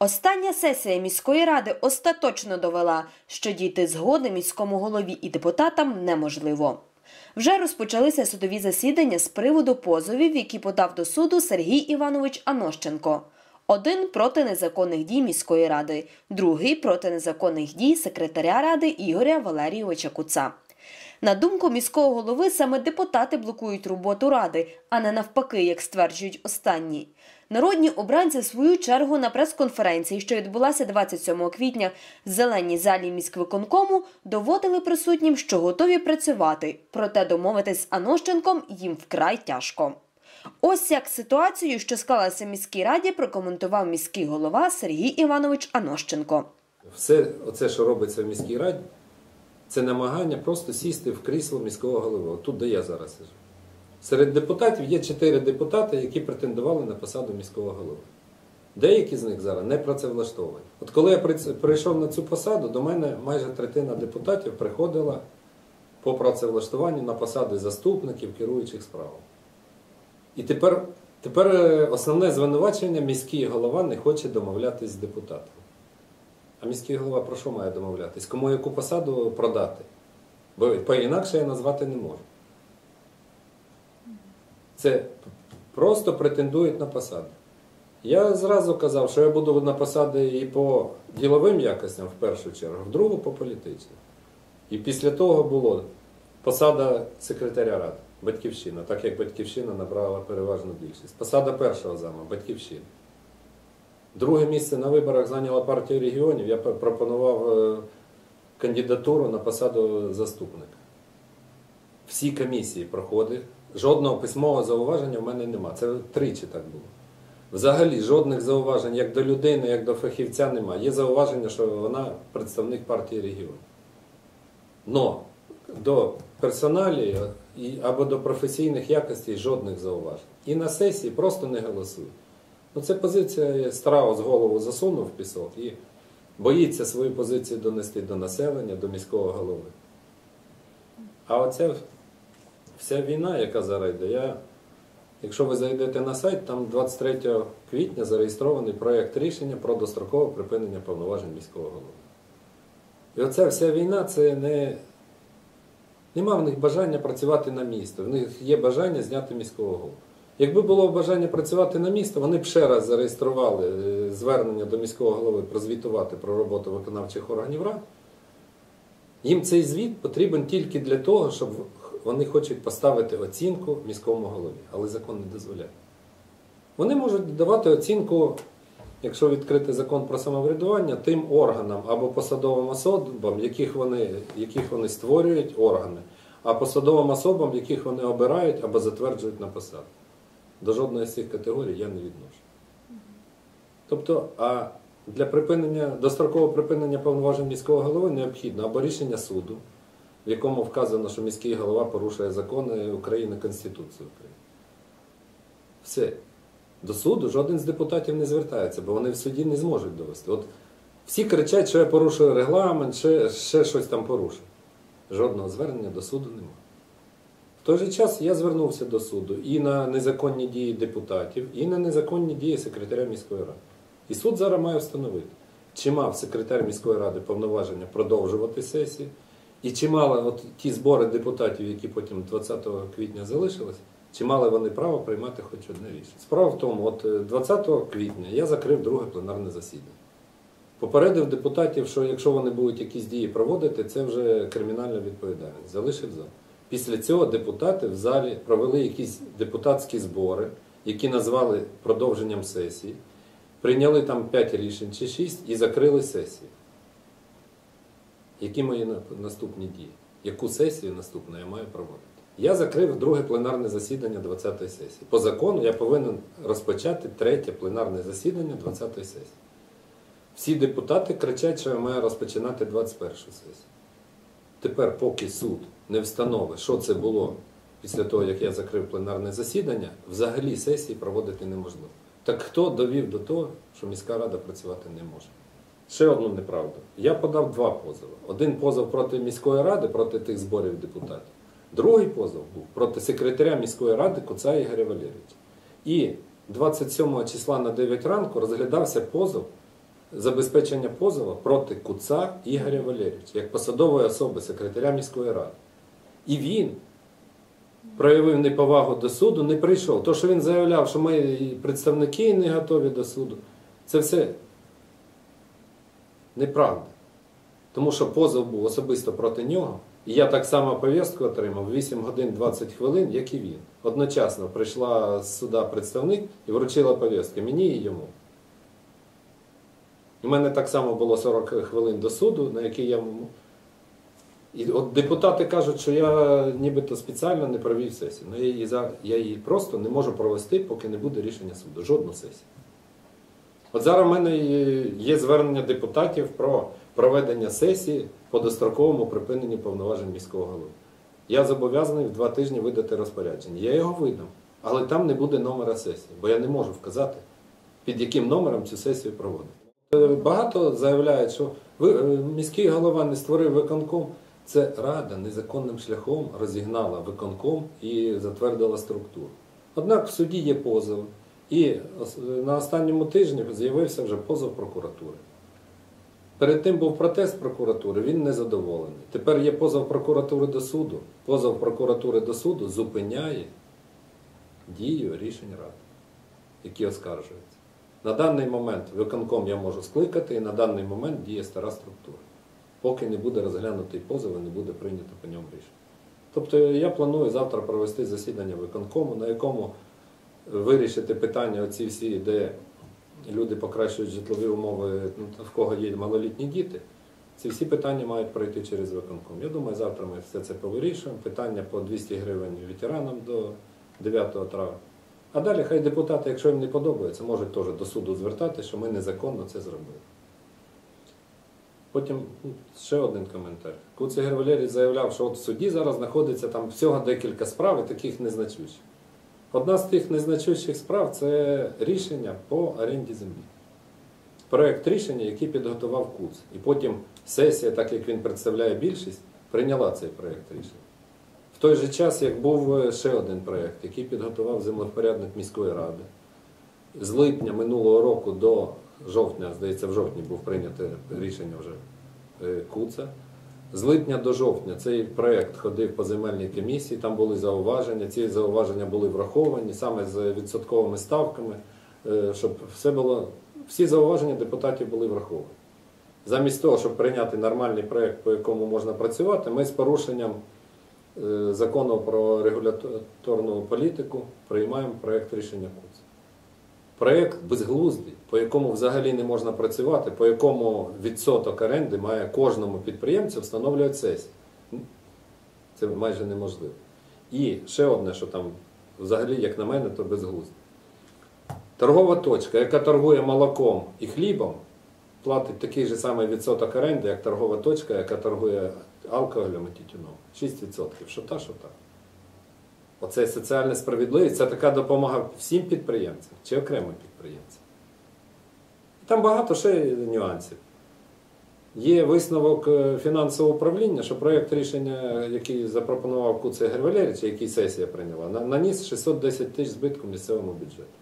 Остання сесія міської ради остаточно довела, що дійти згоди міському голові і депутатам неможливо. Вже розпочалися судові засідання з приводу позовів, які подав до суду Сергій Іванович Анощенко. Один проти незаконних дій міської ради, другий проти незаконних дій секретаря ради Ігоря Валерійовича Куца. На думку міського голови, саме депутати блокують роботу ради, а не навпаки, як стверджують останні. Народні обранці в свою чергу на прес-конференції, що відбулася 27 квітня в зеленій залі міськвиконкому, доводили присутнім, що готові працювати, проте домовитись з Анощенком їм вкрай тяжко. Ось як ситуацію, що склалася в міській раді, прокоментував міський голова Сергій Іванович Анощенко. Все оце, що робиться в міській раді, це намагання просто сісти в крісло міського голови. Тут, де я зараз сижу. Серед депутатів є чотири депутати, які претендували на посаду міського голови. Деякі з них зараз не працевлаштовані. От коли я прийшов на цю посаду, до мене майже третина депутатів приходила по працевлаштуванню на посади заступників, керуючих справами. І тепер, тепер е, основне звинувачення міський голова не хоче домовлятись з депутатом. А міський голова про що має домовлятись? Кому яку посаду продати? Бо по-інакше я назвати не можу. Це просто претендують на посади. Я зразу казав, що я буду на посади і по діловим якостям в першу чергу, в другу по політичним. І після того було посада секретаря ради, батьківщина, так як батьківщина набрала переважну більшість. Посада першого зама, батьківщина. Друге місце на виборах зайняла партія регіонів. Я пропонував е, кандидатуру на посаду заступника. Всі комісії проходив. Жодного письмового зауваження в мене нема. Це тричі так було. Взагалі жодних зауважень як до людини, як до фахівця немає. Є зауваження, що вона представник партії регіонів. Но до персоналі або до професійних якостей жодних зауважень. І на сесії просто не голосують. Ну, це позиція Страус голову засунув в пісок і боїться свою позицію донести до населення, до міського голови. А оця вся війна, яка зараз йде, я, якщо ви зайдете на сайт, там 23 квітня зареєстрований проєкт рішення про дострокове припинення повноважень міського голови. І оця вся війна це не. Нема в них бажання працювати на місто, в них є бажання зняти міського голову. Якби було бажання працювати на місто, вони б ще раз зареєстрували е, звернення до міського голови прозвітувати про роботу виконавчих органів рад. Їм цей звіт потрібен тільки для того, щоб вони хочуть поставити оцінку міському голові, але закон не дозволяє. Вони можуть давати оцінку, якщо відкрити закон про самоврядування, тим органам або посадовим особам, яких вони, яких вони створюють органи, а посадовим особам, яких вони обирають або затверджують на посаду. До жодної з цих категорій я не відношу. Тобто, а для припинення, дострокового припинення повноважень міського голови необхідно або рішення суду, в якому вказано, що міський голова порушує закони України, Конституцію України. Все. До суду жоден з депутатів не звертається, бо вони в суді не зможуть довести. От всі кричать, що я порушую регламент, ще, ще щось там порушую. Жодного звернення до суду немає. В той же час я звернувся до суду і на незаконні дії депутатів, і на незаконні дії секретаря міської ради. І суд зараз має встановити, чи мав секретар міської ради повноваження продовжувати сесію, і чи мали от ті збори депутатів, які потім 20 квітня залишились, чи мали вони право приймати хоч одне рішення. Справа в тому, от е, 20 квітня я закрив друге пленарне засідання. Попередив депутатів, що якщо вони будуть якісь дії проводити, це вже кримінальна відповідальність. Залишив зал. Після цього депутати в залі провели якісь депутатські збори, які назвали продовженням сесії, прийняли там 5 рішень чи 6 і закрили сесію. Які мої наступні дії? Яку сесію наступну я маю проводити? Я закрив друге пленарне засідання 20-ї сесії. По закону я повинен розпочати третє пленарне засідання 20-ї сесії. Всі депутати кричать, що я маю розпочинати 21 сесію. Тепер, поки суд не встановить, що це було після того, як я закрив пленарне засідання, взагалі сесії проводити неможливо. Так хто довів до того, що міська рада працювати не може? Ще одну неправду. Я подав два позови. Один позов проти міської ради, проти тих зборів депутатів. Другий позов був проти секретаря міської ради Куца Ігоря Валерійовича. І 27 числа на 9 ранку розглядався позов забезпечення позову проти Куца Ігоря Валерійовича, як посадової особи секретаря міської ради. І він проявив неповагу до суду, не прийшов. То, що він заявляв, що ми представники не готові до суду, це все неправда. Тому що позов був особисто проти нього. І я так само повістку отримав 8 годин 20 хвилин, як і він. Одночасно прийшла з суда представник і вручила повістки мені і йому. У мене так само було 40 хвилин до суду, на який я. І от депутати кажуть, що я нібито спеціально не провів сесію. Ну, я її просто не можу провести, поки не буде рішення суду. Жодну сесію. От зараз в мене є- звернення депутатів про проведення сесії по достроковому припиненню повноважень міського голови. Я зобов'язаний в два тижні видати розпорядження. Я його видам, але там не буде номера сесії, бо я не можу вказати, під яким номером цю сесію проводити. Е, Багато заявляють, що е, міський голова не створив виконком. Це рада незаконним шляхом розігнала виконком і затвердила структуру. Однак в суді є позов, і на останньому тижні з'явився вже позов прокуратури. Перед тим був протест прокуратури, він не задоволений. Тепер є позов прокуратури до суду. Позов прокуратури до суду зупиняє дію рішень ради, які оскаржуються. На даний момент виконком я можу скликати, і на даний момент діє стара структура. Поки не буде розглянутий позов і не буде прийнято по ньому рішення. Тобто я планую завтра провести засідання виконкому, на якому вирішити питання оці всі, де люди покращують житлові умови, ну, в кого є малолітні діти. Ці всі питання мають пройти через виконком. Я думаю, завтра ми все це повирішуємо. Питання по 200 гривень ветеранам до 9 травня. А далі хай депутати, якщо їм не подобається, можуть теж до суду звертати, що ми незаконно це зробили. Потім ну, ще один коментар. Куц Ігор Валерій заявляв, що от в суді зараз знаходиться там всього декілька справ і таких незначущих. Одна з тих незначущих справ це рішення по оренді землі. Проект рішення, який підготував КУЦ. І потім сесія, так як він представляє більшість, прийняла цей проект рішення. В той же час, як був е, ще один проект, який підготував землевпорядник міської ради. З липня минулого року до жовтня, здається, в жовтні був прийнято рішення вже е, КУЦа. З липня до жовтня цей проект ходив по земельній комісії, там були зауваження. Ці зауваження були враховані саме з відсотковими ставками, е, щоб все було, всі зауваження депутатів були враховані. Замість того, щоб прийняти нормальний проект, по якому можна працювати, ми з порушенням е, закону про регуляторну політику приймаємо проект рішення КУЦ. Проєкт безглуздий, по якому взагалі не можна працювати, по якому відсоток оренди має кожному підприємцю встановлювати сесію. Це майже неможливо. І ще одне, що там взагалі, як на мене, то безглуздо. Торгова точка, яка торгує молоком і хлібом, платить такий же самий відсоток оренди, як торгова точка, яка торгує алкоголем і тютюном. 6%. Що та, що та. Оце соціальна справедливість, це така допомога всім підприємцям чи окремим підприємцям. Там багато ще нюансів. Є висновок е, фінансового управління, що проєкт рішення, який запропонував Куце Ігор Валерійович, який сесія прийняла, наніс 610 тисяч збитку місцевому бюджету.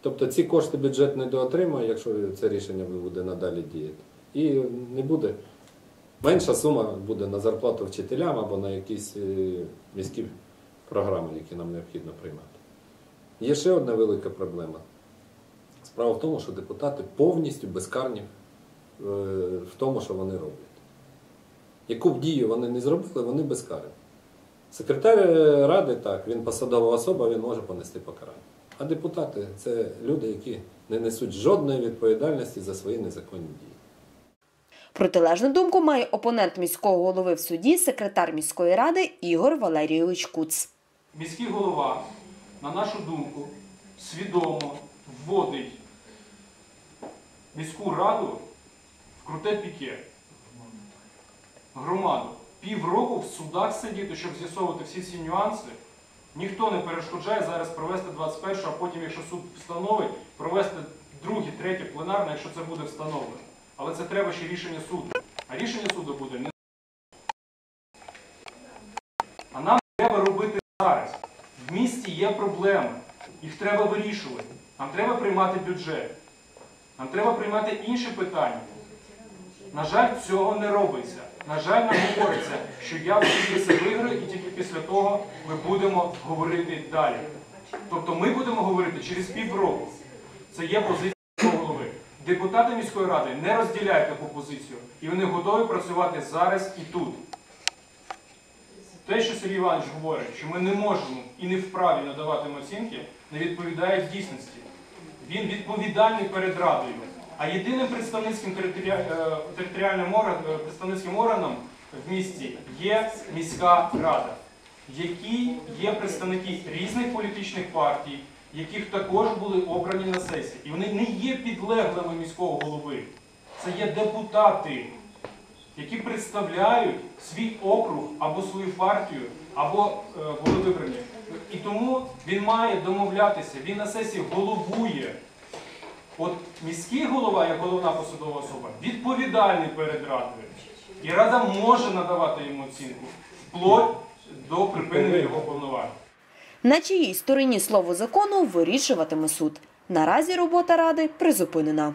Тобто ці кошти бюджет не доотримає, якщо це рішення буде надалі діяти. І не буде менша сума буде на зарплату вчителям або на якісь е, міські програми, які нам необхідно приймати. Є ще одна велика проблема. Справа в тому, що депутати повністю безкарні е, в тому, що вони роблять. Яку б дію вони не зробили, вони безкарні. Секретар ради, так, він посадова особа, він може понести покарання. А депутати це люди, які не несуть жодної відповідальності за свої незаконні дії. Протилежну думку має опонент міського голови в суді, секретар міської ради Ігор Валерійович Куц. Міський голова, на нашу думку, свідомо вводить міську раду в круте піке. Громаду. Півроку в судах сидіти, щоб з'ясовувати всі ці нюанси. Ніхто не перешкоджає зараз провести 21, а потім, якщо суд встановить, провести друге, третє пленарне, якщо це буде встановлено. Але це треба ще рішення суду. А рішення суду буде не а нам треба робити зараз. В місті є проблеми, їх треба вирішувати. Нам треба приймати бюджет. Нам треба приймати інші питання. На жаль, цього не робиться. На жаль, нам говориться, що я це виграю і тільки після того ми будемо говорити далі. Тобто ми будемо говорити через півроку. Це є позиція голови. Депутати міської ради не розділяють таку позицію, і вони готові працювати зараз і тут. Те, що Сергій Іванович говорить, що ми не можемо і не вправі надавати оцінки, не відповідає дійсності. Він відповідальний перед радою. А єдиним представницьким е, територіальним е, представницьким органом в місті є міська рада, в якій є представники різних політичних партій, яких також були обрані на сесії. І вони не є підлеглими міського голови. Це є депутати, які представляють свій округ або свою партію, або е, були вибрані. І тому він має домовлятися, він на сесії головує. От міський голова, як головна посадова особа, відповідальний перед радою. І рада може надавати йому оцінку вплоть до припинення його повноважень. На чиїй стороні слово закону вирішуватиме суд. Наразі робота ради призупинена.